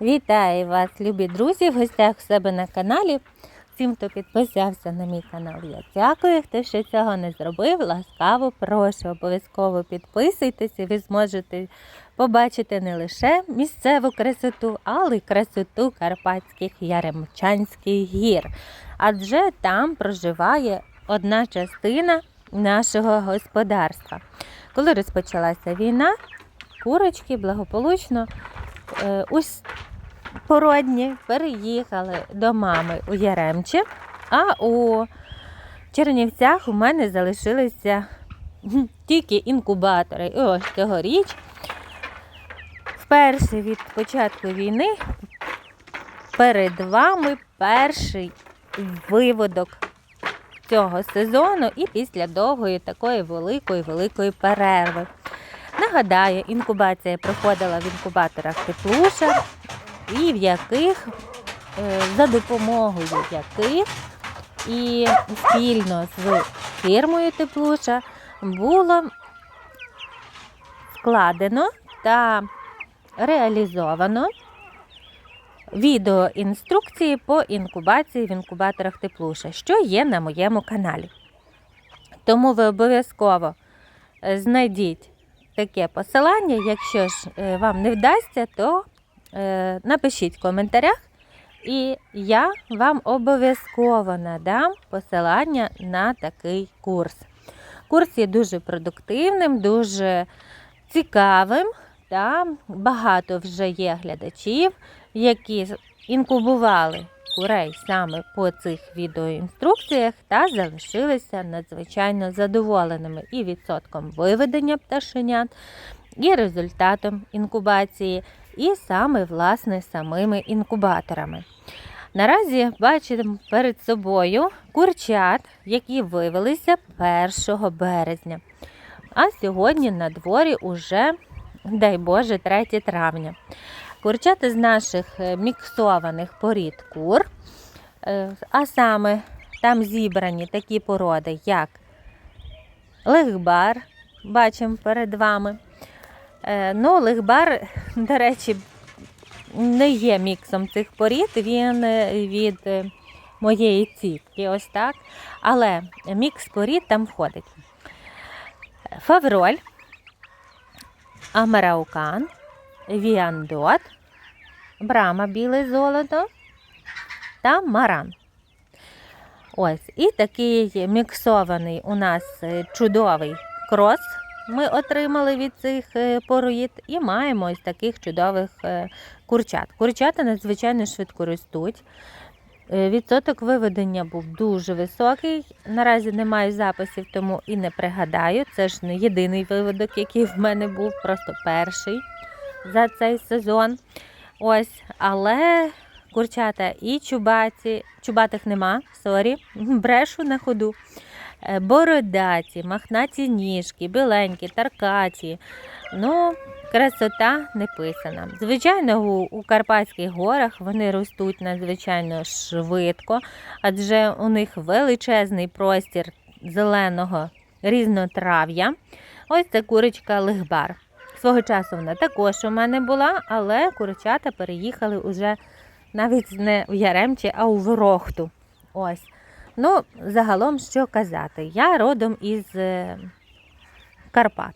Вітаю вас, любі друзі, в гостях у себе на каналі. Всім, хто підписався на мій канал, я дякую. Хто ще цього не зробив, ласкаво прошу. Обов'язково підписуйтесь, і ви зможете побачити не лише місцеву красоту, але й красоту Карпатських Яремчанських гір. Адже там проживає одна частина нашого господарства. Коли розпочалася війна, курочки благополучно ось породні переїхали до мами у Яремче, а у Чернівцях у мене залишилися тільки інкубатори. І ось цьогоріч, вперше від початку війни, перед вами перший виводок цього сезону і після довгої такої великої великої перерви. Нагадаю, інкубація проходила в інкубаторах Теплуша, і в яких, е, за допомогою яких і спільно з фірмою Теплуша було складено та реалізовано відеоінструкції по інкубації в інкубаторах Теплуша, що є на моєму каналі. Тому ви обов'язково знайдіть таке посилання. Якщо ж е, вам не вдасться, то е, напишіть в коментарях, і я вам обов'язково надам посилання на такий курс. Курс є дуже продуктивним, дуже цікавим. Та багато вже є глядачів, які інкубували курей саме по цих відеоінструкціях та залишилися надзвичайно задоволеними і відсотком виведення пташенят, і результатом інкубації, і саме власне самими інкубаторами. Наразі бачимо перед собою курчат, які вивелися 1 березня. А сьогодні на дворі уже, дай Боже, 3 травня. Курчата з наших е, міксованих порід кур, е, а саме там зібрані такі породи, як легбар, бачимо перед вами. Е, Ну, легбар, до речі, не є міксом цих порід, він від моєї цітки, ось так. Але мікс порід там входить. Фавроль, Амараукан, Віандот, Брама біле золото та Маран. Ось, і такий міксований у нас е, чудовий крос ми отримали від цих е, пороїд і маємо ось таких чудових е, курчат. Курчата надзвичайно швидко ростуть. Відсоток виведення був дуже високий. Наразі немає записів, тому і не пригадаю. Це ж не єдиний виводок, який в мене був, просто перший за цей сезон. Ось, але курчата і чубаті, чубатих нема, сорі, брешу на ходу. Е, Бородаті, махнаті ніжки, біленькі, таркаті. Ну, красота не писана. Звичайно, у, Карпатських горах вони ростуть надзвичайно швидко, адже у них величезний простір зеленого різнотрав'я. Ось це курочка лихбар. Свого часу вона також у мене була, але курчата переїхали уже навіть не в Яремчі, а у Ворохту. Ось. Ну, загалом, що казати, я родом із е, Карпат.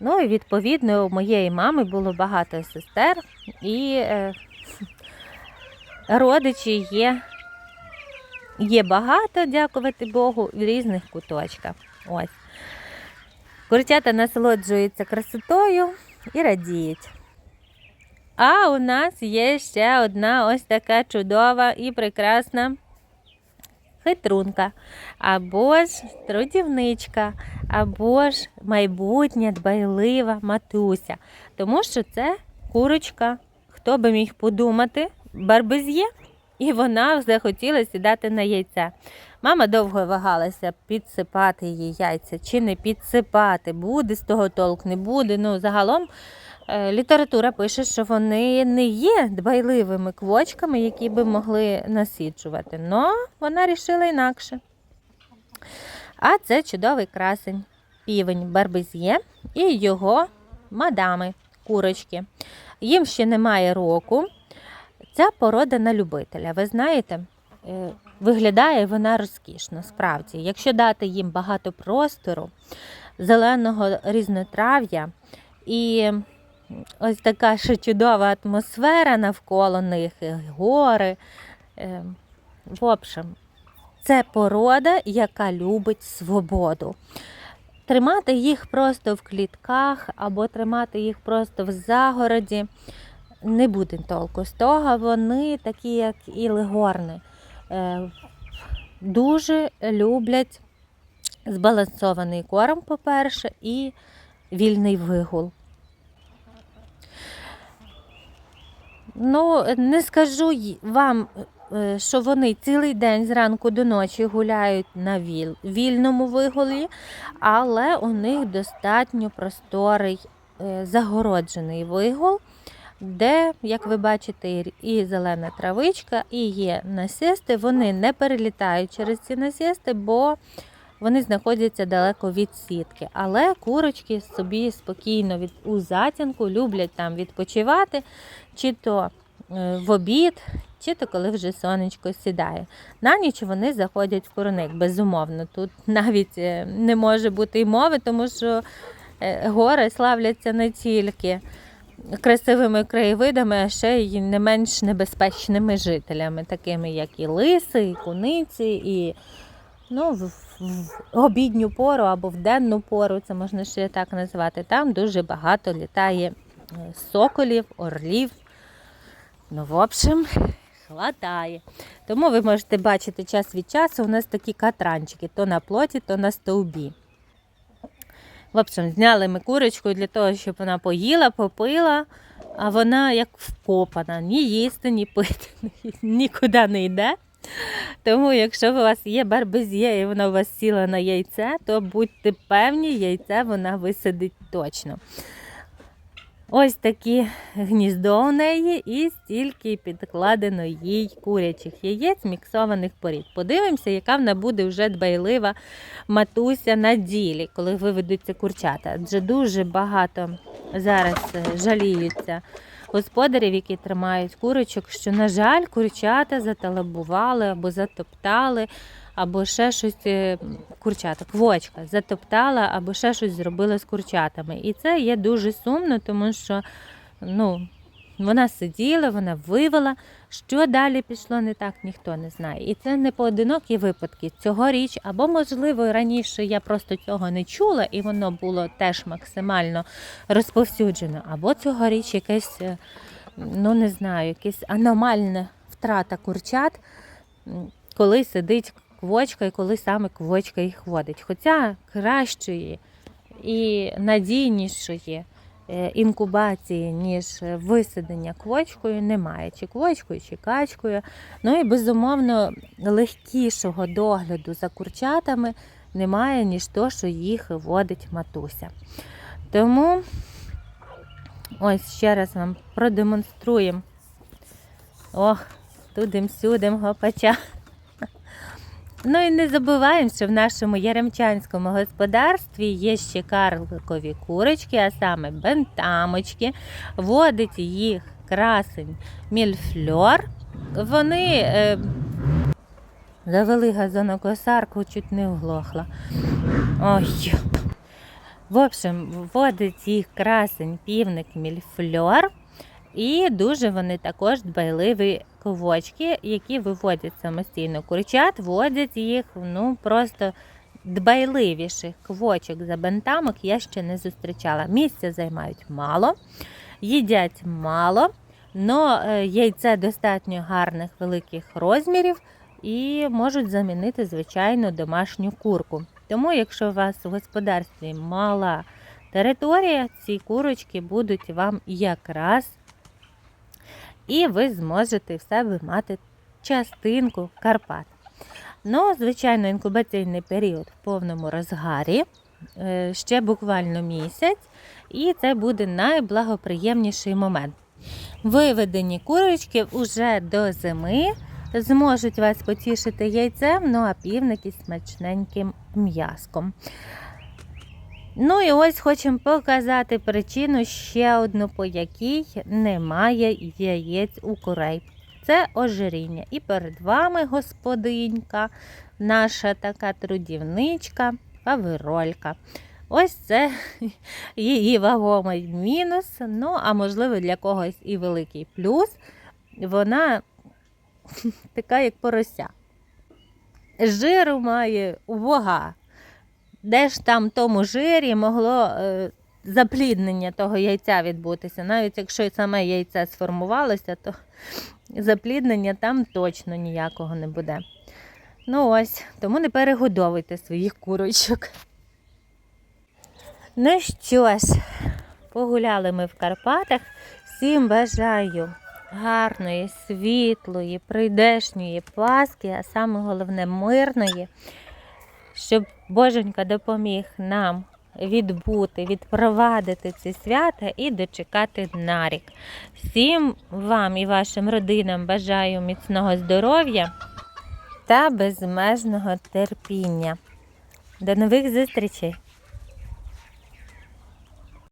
Ну і відповідно у моєї мами було багато сестер, і е, родичі є, є багато, дякувати Богу, в різних куточках. Ось. Курчата насолоджуються красотою і радіють. А у нас є ще одна ось така чудова і прекрасна хитрунка, або ж трудівничка, або ж майбутня дбайлива матуся. Тому що це курочка, хто би міг подумати, барбез'є, і вона захотіла сідати на яйця. Мама довго вагалася підсипати їй яйця чи не підсипати. Буде з того толк, не буде. Ну, загалом е, література пише, що вони не є дбайливими квочками, які би могли насіджувати. Но вона рішила інакше. А це чудовий красень, півень Барбез'є і його мадами, курочки. Їм ще немає року. Ця порода на любителя, ви знаєте, е, виглядає вона розкішно, справді. Якщо дати їм багато простору, зеленого різнотрав'я і ось така ще чудова атмосфера навколо них, гори. е, В общем, це порода, яка любить свободу. Тримати їх просто в клітках або тримати їх просто в загороді не буде толку з того. Вони такі, як і легорни, е, дуже люблять збалансований корм, по-перше, і вільний вигул. Ну, не скажу вам, е, що вони цілий день зранку до ночі гуляють на віл, вільному вигулі, але у них достатньо просторий е, загороджений вигул, де, як ви бачите, і- зелена травичка, і є насісти. Вони не перелітають через ці насісти, бо вони знаходяться далеко від сітки. Але курочки собі спокійно від, у затінку люблять там відпочивати, чи то е, в обід, чи то коли вже сонечко сідає. На ніч вони заходять в курник, безумовно. Тут навіть е, не може бути й мови, тому що е, гори славляться не тільки красивими краєвидами, а ще й не менш небезпечними жителями, такими як і лиси, і куниці, і ну, в, в обідню пору або в денну пору, це можна ще так назвати. Там дуже багато літає е, соколів, орлів. Ну, в общем, хватає. Тому ви можете бачити час від часу у нас такі катранчики, то на плоті, то на стовбі. В общем, зняли ми курочку для того, щоб вона поїла, попила, а вона як вкопана, ні їсти, ні пити, нікуди не йде. Тому, якщо у вас є барбезє і вона у вас сіла на яйце, то будьте певні, яйце вона висадить точно. Ось такі гніздо у неї і стільки підкладено їй курячих яєць, міксованих порід. Подивимося, яка вона буде вже дбайлива матуся на ділі, коли виведуться курчата. Адже дуже багато зараз е, жаліються господарів, які тримають курочок, що, на жаль, курчата заталабували або затоптали, або ще щось е, курчата, квочка затоптала, або ще щось зробила з курчатами. І це є дуже сумно, тому що ну, вона сиділа, вона вивела. Що далі пішло не так, ніхто не знає. І це не поодинокі випадки. Цьогоріч, або, можливо, раніше я просто цього не чула, і воно було теж максимально розповсюджено, або цьогоріч якесь, е, ну не знаю, якась аномальна втрата курчат, коли сидить квочка і коли саме квочка їх водить. Хоча кращої і надійнішої е, інкубації, ніж висадення квочкою, немає. Чи квочкою, чи качкою. Ну і безумовно легкішого догляду за курчатами немає, ніж то, що їх водить матуся. Тому ось ще раз вам продемонструємо. Ох, тудим-сюдим гопача. Ну і не забуваємо, що в нашому яремчанському господарстві є ще карликові курочки, а саме бентамочки. Водить їх красень мільфльор. Вони е, завели газонокосарку, чуть не оглохла. Ой. В общем, водить їх красень півник мільфльор. І дуже вони також дбайливі ковочки, які виводять самостійно курчат, водять їх ну просто дбайливіших квочок за бентамок я ще не зустрічала. Місця займають мало, їдять мало, але яйце достатньо гарних великих розмірів і можуть замінити звичайну домашню курку. Тому, якщо у вас у господарстві мала територія, ці курочки будуть вам якраз і ви зможете в себе мати частинку Карпат. Ну, звичайно, інкубаційний період в повному розгарі, е, ще буквально місяць, і це буде найблагоприємніший момент. Виведені курочки вже до зими зможуть вас потішити яйцем, ну а півники смачненьким м'яском. Ну і ось хочемо показати причину ще одну, по якій немає яєць у курей. це ожиріння. І перед вами господинька, наша така трудівничка, павиролька. Ось це її вагомий мінус. Ну, а можливо, для когось і великий плюс. Вона така, як порося. Жиру має вага. Де ж там тому жирі могло е, запліднення того яйця відбутися? Навіть якщо саме яйце сформувалося, то запліднення там точно ніякого не буде. Ну ось, тому не перегодовуйте своїх курочок. Ну що ж, погуляли ми в Карпатах. Всім бажаю гарної, світлої, прийдешньої Пасхи, а саме головне мирної, щоб Боженька допоміг нам відбути, відпровадити ці свята і дочекати на рік. Всім вам і вашим родинам бажаю міцного здоров'я та безмежного терпіння. До нових зустрічей!